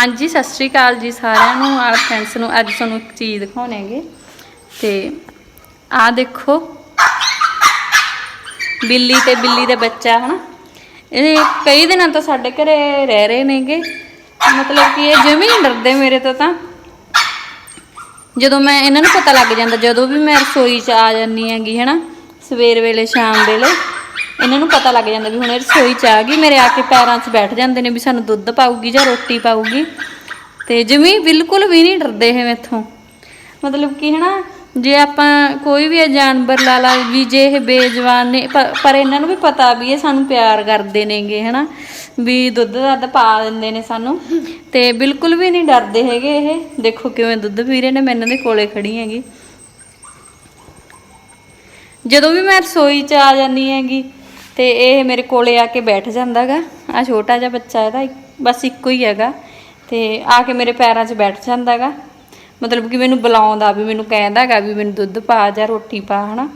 ਹਾਂਜੀ, ਸਤਿ ਸ਼੍ਰੀ ਅਕਾਲ ਜੀ ਸਾਰਿਆਂ ਨੂੰ ਆਲ ਫਰੈਂਡਸ ਨੂੰ, ਅੱਜ ਤੁਹਾਨੂੰ ਇੱਕ ਚੀਜ਼ ਦਿਖਾਉਣੇਗੇ ਤੇ ਆਹ ਦੇਖੋ, ਬਿੱਲੀ ਤੇ ਬਿੱਲੀ ਦਾ ਬੱਚਾ, ਹਨਾ? ਇਹ ਕਈ ਦਿਨਾਂ ਤੋਂ ਸਾਡੇ ਘਰੇ ਰਹਿ ਰਹੇ ਨੇਗੇ। ਮਤਲਬ ਕਿ ਇਹ ਜਿਵੇਂ ਹੀ ਡਰਦੇ ਮੇਰੇ ਤੋਂ ਤਾਂ। ਜਦੋਂ ਮੈਂ, ਇਹਨਾਂ ਨੂੰ ਪਤਾ ਲੱਗ ਜਾਂਦਾ, ਜਦੋਂ ਵੀ ਮੈਂ ਰਸੋਈ 'ਚ ਆ ਜਾਂਦੀ ਹੈਗੀ, ਹਨਾ? ਸਵੇਰ ਵੇਲੇ, ਸ਼ਾਮ ਵੇਲੇ ਇਹਨਾਂ ਨੂੰ ਪਤਾ ਲੱਗ ਜਾਂਦਾ ਵੀ ਹੁਣ ਇਹ ਰਸੋਈ 'ਚ ਆ ਗਈ, ਮੇਰੇ ਆ ਕੇ ਪੈਰਾਂ 'ਚ ਬੈਠ ਜਾਂਦੇ ਨੇ ਵੀ ਸਾਨੂੰ ਦੁੱਧ ਪਾਊਗੀ ਜਾਂ ਰੋਟੀ ਪਾਊਗੀ। ਤੇ ਜਿਵੇਂ ਬਿਲਕੁਲ ਵੀ ਨਹੀਂ ਡਰਦੇ ਇਹ ਮੈਥੋਂ। ਮਤਲਬ ਕਿ ਹਨਾ, ਜੇ ਆਪਾਂ ਕੋਈ ਵੀ ਇਹ ਜਾਨਵਰ ਲਾ ਲਾ ਵੀ ਜੇ ਇਹ ਬੇਜਵਾਨ ਨੇ ਪਰ ਇਹਨਾਂ ਨੂੰ ਵੀ ਪਤਾ ਵੀ ਇਹ ਸਾਨੂੰ ਪਿਆਰ ਕਰਦੇ ਨੇਗੇ ਹਨਾ, ਵੀ ਦੁੱਧ ਦੱਧ ਪਾ ਦਿੰਦੇ ਨੇ ਸਾਨੂੰ। ਤੇ ਬਿਲਕੁਲ ਵੀ ਨਹੀਂ ਡਰਦੇ ਹੈਗੇ ਇਹ। ਦੇਖੋ ਕਿਵੇਂ ਦੁੱਧ ਪੀ ਰਹੇ ਨੇ, ਮੈਂ ਇਹਨਾਂ ਦੇ ਕੋਲੇ ਖੜੀ ਹੈਗੀ। ਜਦੋਂ ਵੀ ਮੈਂ ਰਸੋਈ 'ਚ ਆ ਜਾਂਦੀ ਹੈਗੀ ਤੇ ਇਹ ਮੇਰੇ ਕੋਲੇ ਆ ਕੇ ਬੈਠ ਜਾਂਦਾਗਾ। ਆ ਛੋਟਾ ਜਿਹਾ ਬੱਚਾ ਇਹਦਾ, ਇੱਕ- ਬਸ ਇੱਕੋ ਹੀ ਹੈਗਾ। ਤੇ ਆ ਕੇ ਮੇਰੇ ਪੈਰਾਂ 'ਚ ਬੈਠ ਜਾਂਦਾਗਾ। ਮਤਲਬ ਕਿ ਮੈਨੂੰ ਬੁਲਾਉਂਦਾ ਵੀ, ਮੈਨੂੰ ਕਹਿੰਦਾਗਾ ਵੀ ਮੈਨੂੰ ਦੁੱਧ ਪਾ ਜਾਂ ਰੋਟੀ ਪਾ, ਹਨਾ।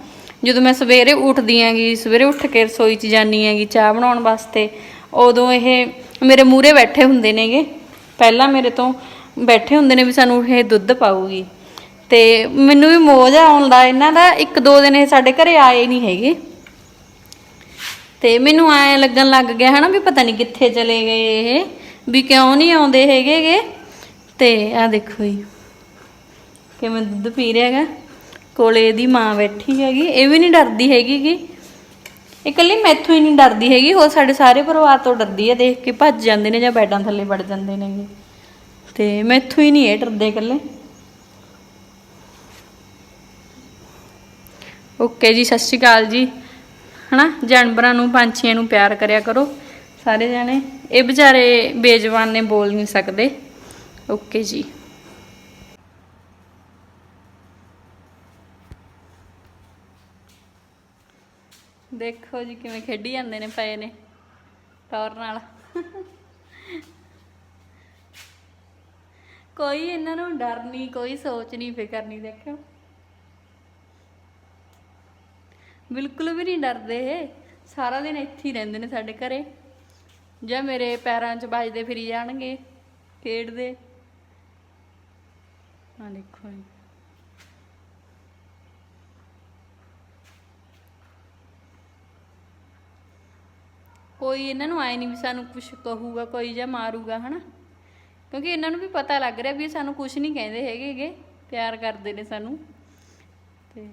ਜਦੋਂ ਮੈਂ ਸਵੇਰੇ ਉੱਠਦੀ ਆਂਗੀ ਸਵੇਰੇ ਉੱਠ ਕੇ ਰਸੋਈ 'ਚ ਜਾਂਦੀ ਆਂਗੀ ਚਾਹ ਬਣਾਉਣ ਵਾਸਤੇ, ਉਦੋਂ ਇਹ ਮੇਰੇ ਮੂਹਰੇ ਬੈਠੇ ਹੁੰਦੇ ਨੇਗੇ। ਪਹਿਲਾਂ ਮੇਰੇ ਤੋਂ ਬੈਠੇ ਹੁੰਦੇ ਨੇ ਵੀ ਸਾਨੂੰ ਇਹ ਦੁੱਧ ਪਾਊਗੀ। ਤੇ ਮੈਨੂੰ ਵੀ ਮੋਜ ਆਉਂਦਾ, ਇਹਨਾਂ ਦਾ ਇੱਕ ਦੋ ਦਿਨ ਇਹ ਸਾਡੇ ਘਰੇ ਆਏ ਨਹੀਂ ਹੈਗੇ। ਤੇ ਮੈਨੂੰ ਐ ਲੱਗਣ ਲੱਗ ਗਿਆ ਹਨਾ ਵੀ ਪਤਾ ਨਹੀਂ ਕਿੱਥੇ ਚਲੇ ਗਏ ਇਹ, ਵੀ ਕਿਉਂ ਨਹੀਂ ਆਉਂਦੇ ਹੈਗੇਗੇ ਤੇ ਆ ਦੇਖੋ ਜੀ, ਕਿਵੇਂ ਦੁੱਧ ਪੀ ਰਿਹਾ ਹੈਗਾ। ਕੋਲੇ ਦੀ ਮਾਂ ਬੈਠੀ ਹੈਗੀ, ਇਹ ਵੀ ਨਹੀਂ ਡਰਦੀ ਹੈਗੀ ਗੀ ਇਹ ਇਕੱਲੀ ਮੈਥੋਂ ਹੀ ਨਹੀਂ ਡਰਦੀ ਹੈਗੀ, ਹੋਰ ਸਾਡੇ ਸਾਰੇ ਪਰਿਵਾਰ ਤੋਂ ਡਰਦੀ ਹੈ, ਦੇਖ ਕੇ ਭੱਜ ਜਾਂਦੇ ਨੇ ਜਾਂ ਬੈਡਾਂ ਥੱਲੇ ਵੜ ਜਾਂਦੇ ਨੇਗੇ ਤੇ ਮੈਥੋਂ ਹੀ ਨਹੀਂ ਇਹ ਡਰਦੇ ਇਕੱਲੇ। ਓਕੇ ਜੀ, ਸਤਿ ਸ਼੍ਰੀ ਅਕਾਲ ਜੀ। ਹਨਾ? ਜਾਨਵਰਾਂ ਨੂੰ, ਪੰਛੀਆਂ ਨੂੰ ਪਿਆਰ ਕਰਿਆ ਕਰੋ। ਸਾਰੇ ਜਾਣੇ, ਇਹ ਵਿਚਾਰੇ ਬੇਜਵਾਨ ਨੇ, ਬੋਲ ਨਹੀਂ ਸਕਦੇ। ਓਕੇ ਜੀ। ਦੇਖੋ ਜੀ ਕਿਵੇਂ ਖੇਡੀ ਜਾਂਦੇ ਨੇ ਪਏ ਨੇ, ਟੌਰ ਨਾਲ। ਕੋਈ ਇਹਨਾਂ ਨੂੰ ਡਰ ਨਹੀਂ, ਕੋਈ ਸੋਚ ਨਹੀਂ, ਫਿਕਰ ਨਹੀਂ, ਦੇਖਿਓ। ਬਿਲਕੁਲ ਵੀ ਨਹੀਂ ਡਰਦੇ ਇਹ। ਸਾਰਾ ਦਿਨ ਇੱਥੇ ਹੀ ਰਹਿੰਦੇ ਨੇ ਸਾਡੇ ਘਰੇ। ਜਾਂ ਮੇਰੇ ਪੈਰਾਂ 'ਚ ਵੱਜਦੇ ਫਿਰੀ ਜਾਣਗੇ, ਖੇਡਦੇ। ਆ ਦੇਖੋ ਜੀ। ਕੋਈ ਇਹਨਾਂ ਨੂੰ ਆਏ ਨਹੀਂ ਵੀ ਸਾਨੂੰ ਕੁਝ ਕਹੂਗਾ, ਕੋਈ ਜਾਂ ਮਾਰੂਗਾ, ਹਨਾ? ਕਿਉਂਕਿ ਇਹਨਾਂ ਨੂੰ ਵੀ ਪਤਾ ਲੱਗ ਰਿਹਾ ਵੀ ਇਹ ਸਾਨੂੰ ਕੁਝ ਨਹੀਂ ਕਹਿੰਦੇ ਹੈਗੇਗੇ ਪਿਆਰ ਕਰਦੇ ਨੇ ਸਾਨੂੰ। ਤੇ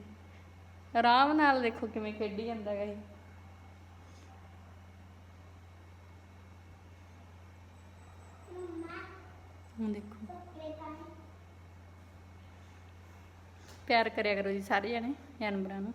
ਆਰਾਮ ਨਾਲ ਦੇਖੋ ਕਿਵੇਂ ਖੇਡੀ ਜਾਂਦਾ ਗਾ ਇਹ। ਹੁਣ ਦੇਖੋ। ਪਿਆਰ ਕਰਿਆ ਕਰੋ ਜੀ ਸਾਰੇ ਜਣੇ ਜਾਨਵਰਾਂ ਨੂੰ।